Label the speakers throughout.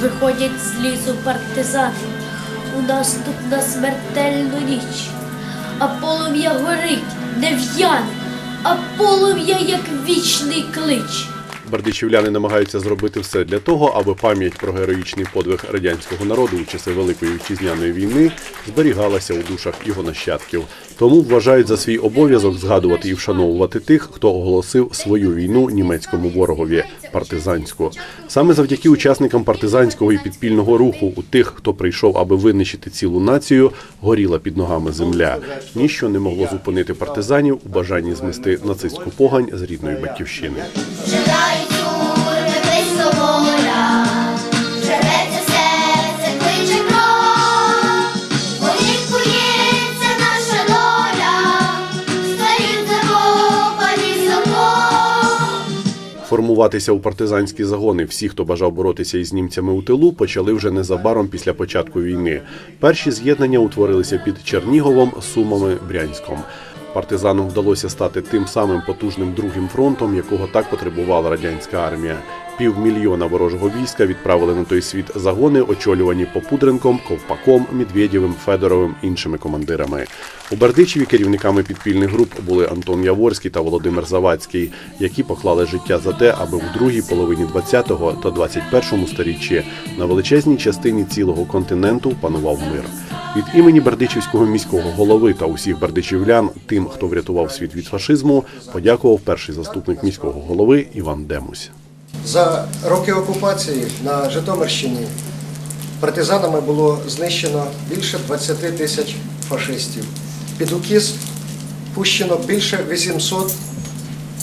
Speaker 1: Виходять з лісу партизани у наступ на смертельну ніч. А полум'я горить, не в'яне, а полум'я як вічний клич.
Speaker 2: Бердичівляни намагаються зробити все для того, аби пам'ять про героїчний подвиг радянського народу у часи Великої вітчизняної війни зберігалася у душах його нащадків. Тому вважають за свій обов'язок згадувати і вшановувати тих, хто оголосив свою війну німецькому ворогові партизанську. Саме завдяки учасникам партизанського і підпільного руху, у тих, хто прийшов, аби винищити цілу націю, горіла під ногами земля. Ніщо не могло зупинити партизанів у бажанні змести нацистську погань з рідної батьківщини. Формуватися у партизанські загони всі, хто бажав боротися із німцями у тилу, почали вже незабаром після початку війни. Перші з'єднання утворилися під Черніговом, Сумами, Брянськом. Партизанам вдалося стати тим самим потужним другим фронтом, якого так потребувала радянська армія. Півмільйона ворожого війська відправили на той світ загони, очолювані Попудренком, Ковпаком, Медведєвим, Федоровим, іншими командирами. У Бердичеві керівниками підпільних груп були Антон Яворський та Володимир Завадський, які поклали життя за те, аби у другій половині 20-го та 21-му сторіччі на величезній частині цілого континенту панував мир. Від імені Бердичівського міського голови та усіх бердичівлян, тим, хто врятував світ від фашизму, подякував перший заступник міського голови Іван Демусь.
Speaker 3: За роки окупації на Житомирщині партизанами було знищено більше 20 тисяч фашистів. Під укіс пущено більше 800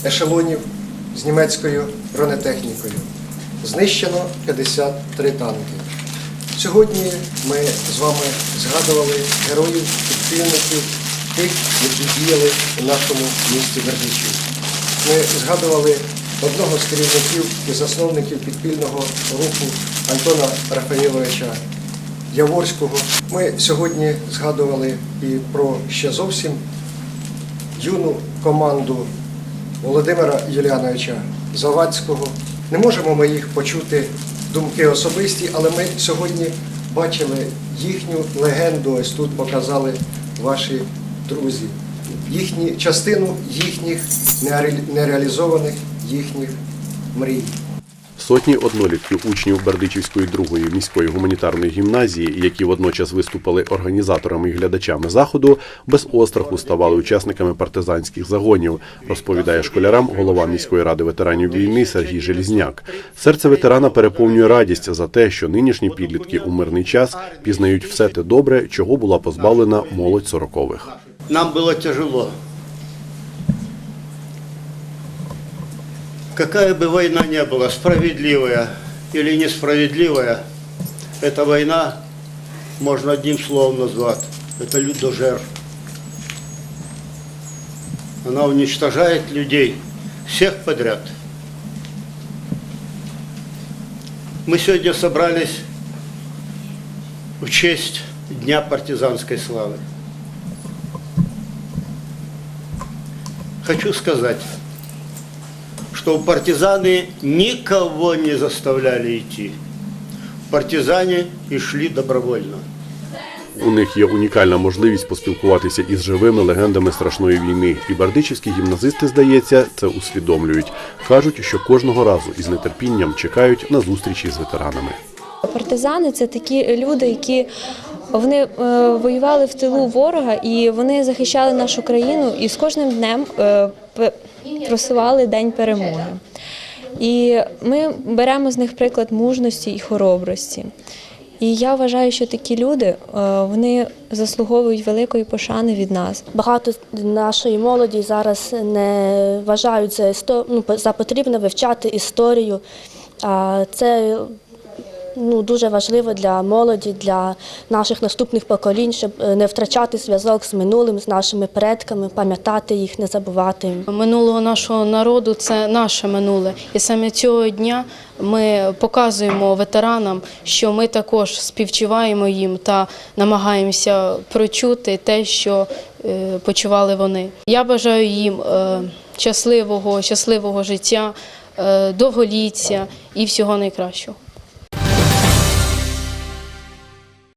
Speaker 3: ешелонів з німецькою бронетехнікою. Знищено 53 танки. Сьогодні ми з вами згадували героїв, підпільників, тих, які діяли у нашому місті Бердичів. Ми згадували одного з керівників і засновників підпільного руху Антона Рафаєловича Яворського. Ми сьогодні згадували і про ще зовсім юну команду Володимира Юліановича Завадського. Не можемо ми їх почути думки особисті, але ми сьогодні бачили їхню легенду. Ось тут показали ваші друзі, їхні частину їхніх нереалізованих їхніх мрій.
Speaker 2: Сотні однолітків учнів Бердичівської другої міської гуманітарної гімназії, які водночас виступили організаторами і глядачами заходу, без остраху ставали учасниками партизанських загонів, розповідає школярам голова міської ради ветеранів війни Сергій Желізняк. Серце ветерана переповнює радість за те, що нинішні підлітки у мирний час пізнають все те добре, чого була позбавлена молодь сорокових.
Speaker 4: Нам было тяжело. Какая бы война ни была, справедливая или несправедливая, эта война можно одним словом назвать. Это людожер. Она уничтожает людей, всех подряд. Мы сегодня собрались в честь Дня партизанской славы. Хочу сказать, что партизаны никого не заставляли идти. Партизане и шли добровольно.
Speaker 2: У них є унікальна можливість поспілкуватися із живими легендами страшної війни. І бердичівські гімназисти, здається, це усвідомлюють. кажуть, що кожного разу із нетерпінням чекають на зустрічі з ветеранами.
Speaker 5: Партизани це такі люди, які вони е, воювали в тилу ворога і вони захищали нашу країну і з кожним днем е, п- просували день перемоги. І ми беремо з них приклад мужності і хоробрості. І я вважаю, що такі люди е, вони заслуговують великої пошани від нас.
Speaker 6: Багато нашої молоді зараз не вважають за, істо- ну, за потрібне вивчати історію. А це ну, дуже важливо для молоді, для наших наступних поколінь, щоб е, не втрачати зв'язок з минулим, з нашими предками, пам'ятати їх, не забувати.
Speaker 7: Минулого нашого народу це наше минуле. І саме цього дня ми показуємо ветеранам, що ми також співчуваємо їм та намагаємося прочути те, що е, почували вони. Я бажаю їм е, щасливого, щасливого життя, довголіття і всього найкращого.